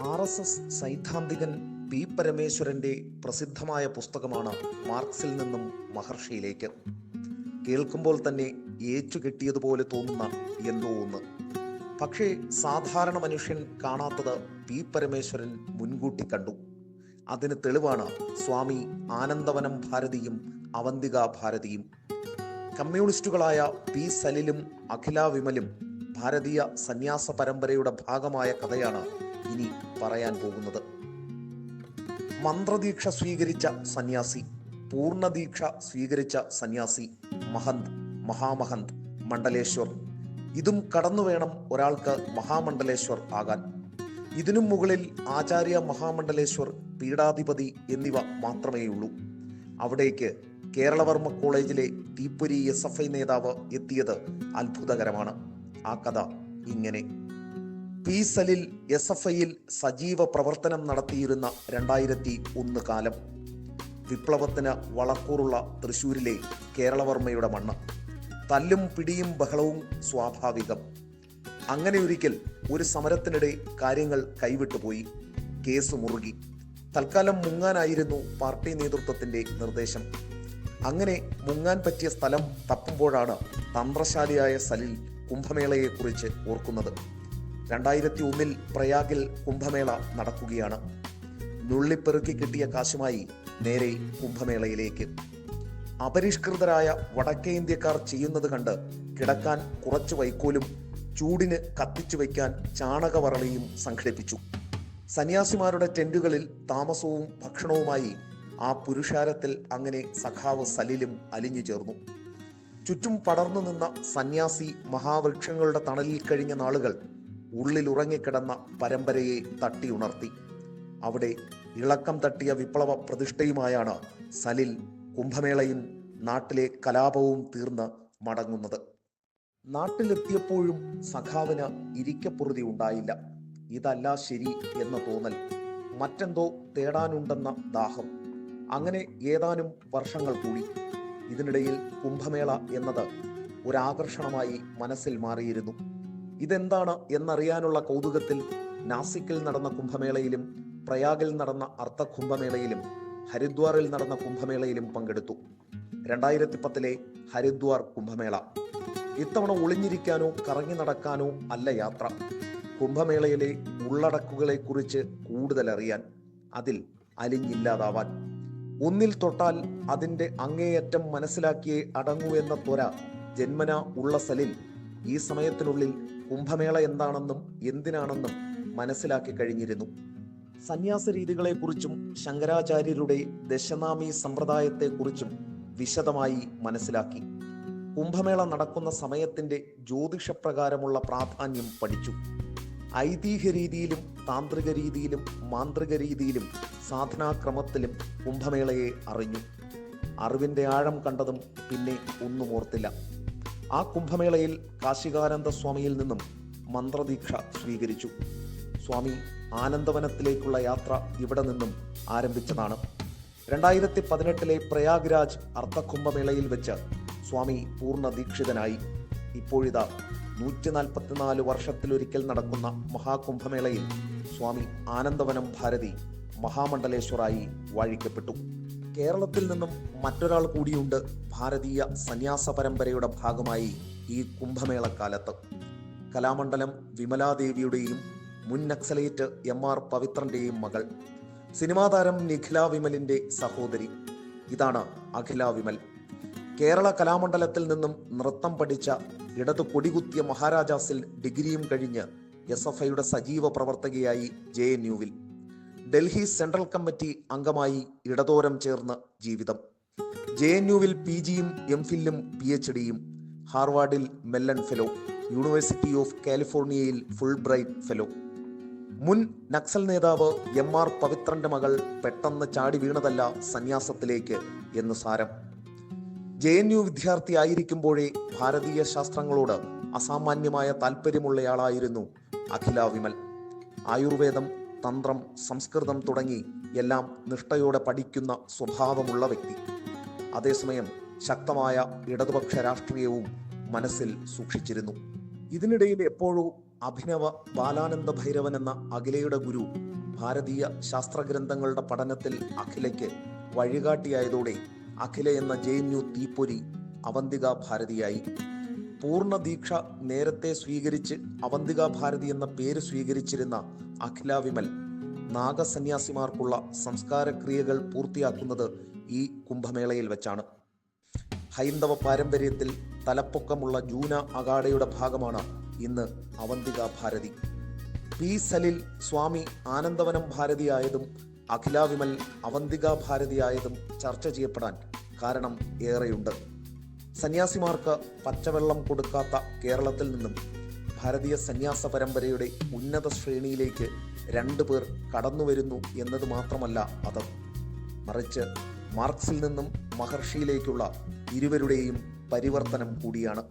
R S S സൈദ്ധാന്തികൻ P പരമേശ്വരന്റെ പ്രസിദ്ധമായ പുസ്തകമാണ് മാർക്സിൽ നിന്നും മഹർഷിയിലേക്ക്. കേൾക്കുമ്പോൾ തന്നെ ഏച്ചു കെട്ടിയതുപോലെ തോന്നുന്ന എന്തോ ഒന്ന്. പക്ഷേ സാധാരണ മനുഷ്യൻ കാണാത്തത് പി പരമേശ്വരൻ മുൻകൂട്ടി കണ്ടു. അതിന് തെളിവാണ് സ്വാമി ആനന്ദവനം ഭാരതിയും അവന്തിക ഭാരതിയും. കമ്മ്യൂണിസ്റ്റുകളായ പി സലിലും അഖില വിമലും ഭാരതീയ സന്യാസ പരമ്പരയുടെ ഭാഗമായ കഥയാണ് ഇനി പറയാൻ പോകുന്നത്. മന്ത്രദീക്ഷ സ്വീകരിച്ച സന്യാസി പൂർണദീക്ഷ സ്വീകരിച്ച സന്യാസി മഹന്ത് മഹാമഹന്ത് മണ്ഡലേശ്വർ. ഇതും കടന്നു വേണം ഒരാൾക്ക് മഹാമണ്ഡലേശ്വർ ആകാൻ. ഇതിനും മുകളിൽ ആചാര്യ മഹാമണ്ഡലേശ്വർ പീഠാധിപതി എന്നിവ മാത്രമേയുള്ളൂ. അവിടേക്ക് കേരളവർമ്മ കോളേജിലെ തീപ്പൊരി എസ് എഫ് ഐ നേതാവ് എത്തിയത് അത്ഭുതകരമാണ്. ആ കഥ ഇങ്ങനെ. പി സലിൽ എസ് എഫ് ഐയിൽ സജീവ പ്രവർത്തനം നടത്തിയിരുന്ന രണ്ടായിരത്തി ഒന്ന് കാലം. വിപ്ലവത്തിന് വളക്കൂറുള്ള തൃശൂരിലെ കേരളവർമ്മയുടെ മണ്ണ്. തല്ലും പിടിയും ബഹളവും സ്വാഭാവികം. അങ്ങനെ ഒരിക്കൽ ഒരു സമരത്തിനിടെ കാര്യങ്ങൾ കൈവിട്ടുപോയി കേസ് മുറുകി. തൽക്കാലം മുങ്ങാനായിരുന്നു പാർട്ടി നേതൃത്വത്തിന്റെ നിർദ്ദേശം. അങ്ങനെ മുങ്ങാൻ പറ്റിയ സ്ഥലം തപ്പുമ്പോഴാണ് തന്ത്രശാലിയായ സലിൽ കുംഭമേളയെക്കുറിച്ച് ഓർക്കുന്നത്. രണ്ടായിരത്തി ഒന്നിൽ പ്രയാഗിൽ കുംഭമേള നടക്കുകയാണ്. നുള്ളിപ്പെറുക്കി കിട്ടിയ കാശുമായി നേരെ കുംഭമേളയിലേക്ക്. അപരിഷ്കൃതരായ വടക്കേ ഇന്ത്യക്കാർ ചെയ്യുന്നത് കണ്ട് കിടക്കാൻ കുറച്ച് വൈക്കോലും ചൂടിന് കത്തിച്ചു വയ്ക്കാൻ ചാണകവറളിയും സംഘടിപ്പിച്ചു. സന്യാസിമാരുടെ ടെന്റുകളിൽ താമസവും ഭക്ഷണവുമായി ആ പുരുഷാരത്തിൽ അങ്ങനെ സഖാവ് സലിലും അലിഞ്ഞു ചേർന്നു. ചുറ്റും പടർന്നു നിന്ന സന്യാസി മഹാവൃക്ഷങ്ങളുടെ തണലിൽ കഴിഞ്ഞ നാളുകൾ ഉള്ളിൽ ഉറങ്ങിക്കിടന്ന പരമ്പരയെ തട്ടിയുണർത്തി അവിടെ ഇളക്കം തട്ടിയ വിപ്ലവ പ്രതിഷ്ഠയുമായാണ് സലിൽ കുംഭമേളയും നാട്ടിലെ കലാപവും തീർന്ന് മടങ്ങുന്നത്. നാട്ടിലെത്തിയപ്പോഴും സഖാവിന് ഇരിക്കപ്പുറതി ഉണ്ടായില്ല. ഇതല്ല ശരി എന്ന തോന്നൽ. മറ്റെന്തോ തേടാനുണ്ടെന്ന ദാഹം. അങ്ങനെ ഏതാനും വർഷങ്ങൾ കൂടി. ഇതിനിടയിൽ കുംഭമേള എന്നത് ഒരാകർഷണമായി മനസ്സിൽ മാറിയിരുന്നു. ഇതെന്താണ് എന്നറിയാനുള്ള കൗതുകത്തിൽ നാസിക്കിൽ നടന്ന കുംഭമേളയിലും പ്രയാഗിൽ നടന്ന അർത്ഥ കുംഭമേളയിലും ഹരിദ്വാറിൽ നടന്ന കുംഭമേളയിലും പങ്കെടുത്തു. രണ്ടായിരത്തി പത്തിലെ ഹരിദ്വാർ കുംഭമേള. ഇത്തവണ ഒളിഞ്ഞിരിക്കാനോ കറങ്ങി നടക്കാനോ അല്ല യാത്ര. കുംഭമേളയിലെ ഉള്ളടക്കുകളെക്കുറിച്ച് കൂടുതൽ അറിയാൻ അതിൽ അലിഞ്ഞില്ലാതാവാൻ. ഒന്നിൽ തൊട്ടാൽ അതിന്റെ അങ്ങേയറ്റം മനസ്സിലാക്കിയേ അടങ്ങൂ എന്ന ത്വര ജന്മന ഉള്ള സലിൽ ഈ സമയത്തിനുള്ളിൽ കുംഭമേള എന്താണെന്നും എന്തിനാണെന്നും മനസ്സിലാക്കി കഴിഞ്ഞിരുന്നു. സന്യാസ രീതികളെക്കുറിച്ചും ശങ്കരാചാര്യരുടെ ദശനാമി സമ്പ്രദായത്തെക്കുറിച്ചും വിശദമായി മനസ്സിലാക്കി. കുംഭമേള നടക്കുന്ന സമയത്തിന്റെ ജ്യോതിഷപ്രകാരമുള്ള പ്രാധാന്യം പഠിച്ചു. ഐതിഹ്യ രീതിയിലും താന്ത്രിക രീതിയിലും മാന്ത്രിക രീതിയിലും സാധനാക്രമത്തിലും കുംഭമേളയെ അറിഞ്ഞു. അറിവിന്റെ ആഴം കണ്ടതും പിന്നെ ഒന്നും ഓർത്തില്ല. ആ കുംഭമേളയിൽ കാശികാനന്ദ സ്വാമിയിൽ നിന്നും മന്ത്രദീക്ഷ സ്വീകരിച്ചു. സ്വാമി ആനന്ദവനത്തിലേക്കുള്ള യാത്ര ഇവിടെ നിന്നും ആരംഭിച്ചതാണ്. രണ്ടായിരത്തി പതിനെട്ടിലെ പ്രയാഗ്രാജ് അർദ്ധകുംഭമേളയിൽ വെച്ച് സ്വാമി പൂർണ ദീക്ഷിതനായി ഇപ്പോഴിതാ നൂറ്റി നാൽപ്പത്തിനാല് വർഷത്തിലൊരിക്കൽ നടക്കുന്ന മഹാകുംഭമേളയിൽ സ്വാമി ആനന്ദവനം ഭാരതി മഹാമണ്ഡലേശ്വറായി വാഴിക്കപ്പെട്ടു. കേരളത്തിൽ നിന്നും മറ്റൊരാൾ കൂടിയുണ്ട് ഭാരതീയ സന്യാസ പരമ്പരയുടെ ഭാഗമായി ഈ കുംഭമേളക്കാലത്ത്. കലാമണ്ഡലം വിമലാദേവിയുടെയും മുൻ നക്സലേറ്റ് എം ആർ പവിത്രന്റെയും മകൾ. സിനിമാ താരം നിഖില വിമലിന്റെ സഹോദരി. ഇതാണ് അഖില വിമൽ. കേരള കലാമണ്ഡലത്തിൽ നിന്നും നൃത്തം പഠിച്ച ഇടതു കൊടികുത്തിയ മഹാരാജാസിൽ ഡിഗ്രിയും കഴിഞ്ഞ് എസ് എഫ് ഐയുടെ സജീവ പ്രവർത്തകയായി ജെ എൻ യുവിൽ ഡൽഹി സെൻട്രൽ കമ്മിറ്റി അംഗമായി ഇടതോരം ചേർന്ന് ജീവിതം. ജെ എൻ യുവിൽ പി ജിയും എം ഫില്ലും പി എച്ച് ഡിയും. ഹാർവാർഡിൽ മെല്ലൻ ഫെലോ. യൂണിവേഴ്സിറ്റി ഓഫ് കാലിഫോർണിയയിൽ ഫുൾ ബ്രൈറ്റ് ഫെലോ. മുൻ നക്സൽ നേതാവ് എം ആർ പവിത്രന്റെ മകൾ പെട്ടെന്ന് ചാടി വീണതല്ല സന്യാസത്തിലേക്ക് എന്ന് സാരം. ജെ എൻ യു വിദ്യാർത്ഥിയായിരിക്കുമ്പോഴേ ഭാരതീയ ശാസ്ത്രങ്ങളോട് അസാമാന്യമായ താല്പര്യമുള്ളയാളായിരുന്നു അഖില വിമൽ. ആയുർവേദം തന്ത്രം സംസ്കൃതം തുടങ്ങി എല്ലാം നിഷ്ഠയോടെ പഠിക്കുന്ന സ്വഭാവമുള്ള വ്യക്തി. അതേസമയം ശക്തമായ ഇടതുപക്ഷ രാഷ്ട്രീയവും മനസ്സിൽ സൂക്ഷിച്ചിരുന്നു. ഇതിനിടയിൽ എപ്പോഴോ അഭിനവ ബാലാനന്ദ ഭൈരവൻ എന്ന അഖിലയുടെ ഗുരു ഭാരതീയ ശാസ്ത്രഗ്രന്ഥങ്ങളുടെ പഠനത്തിൽ അഖിലയ്ക്ക് വഴികാട്ടിയായതോടെ അഖില എന്ന ജെ എൻ യു തീപ്പൊരി അവന്തിക ഭാരതിയായി. പൂർണ ദീക്ഷ നേരത്തെ സ്വീകരിച്ച് അവന്തിക ഭാരതി എന്ന പേര് സ്വീകരിച്ചിരുന്ന അഖില വിമൽ നാഗസന്യാസിമാർക്കുള്ള സംസ്കാരക്രിയകൾ പൂർത്തിയാക്കുന്നത് ഈ കുംഭമേളയിൽ വെച്ചാണ്. ഹൈന്ദവ പാരമ്പര്യത്തിൽ തലപ്പൊക്കമുള്ള ജൂന അഗാഡയുടെ ഭാഗമാണ് ഇന്ന് അവന്തിക ഭാരതി പി സലിൽ സ്വാമി ആനന്ദവനം ഭാരതിയായതും അഖില വിമൽ അവന്തിക ഭാരതിയായതും ചർച്ച ചെയ്യപ്പെടാൻ കാരണം ഏറെയുണ്ട്. സന്യാസിമാർക്ക് പച്ചവെള്ളം കൊടുക്കാത്ത കേരളത്തിൽ നിന്നും ഭാരതീയ സന്യാസ പരമ്പരയുടെ ഉന്നത ശ്രേണിയിലേക്ക് രണ്ടു പേർ കടന്നുവരുന്നു എന്നത് മാത്രമല്ല അത് മറിച്ച് മാർക്സിൽ നിന്നും മഹർഷിയിലേക്കുള്ള ഇരുവരുടെയും പരിവർത്തനം കൂടിയാണ്.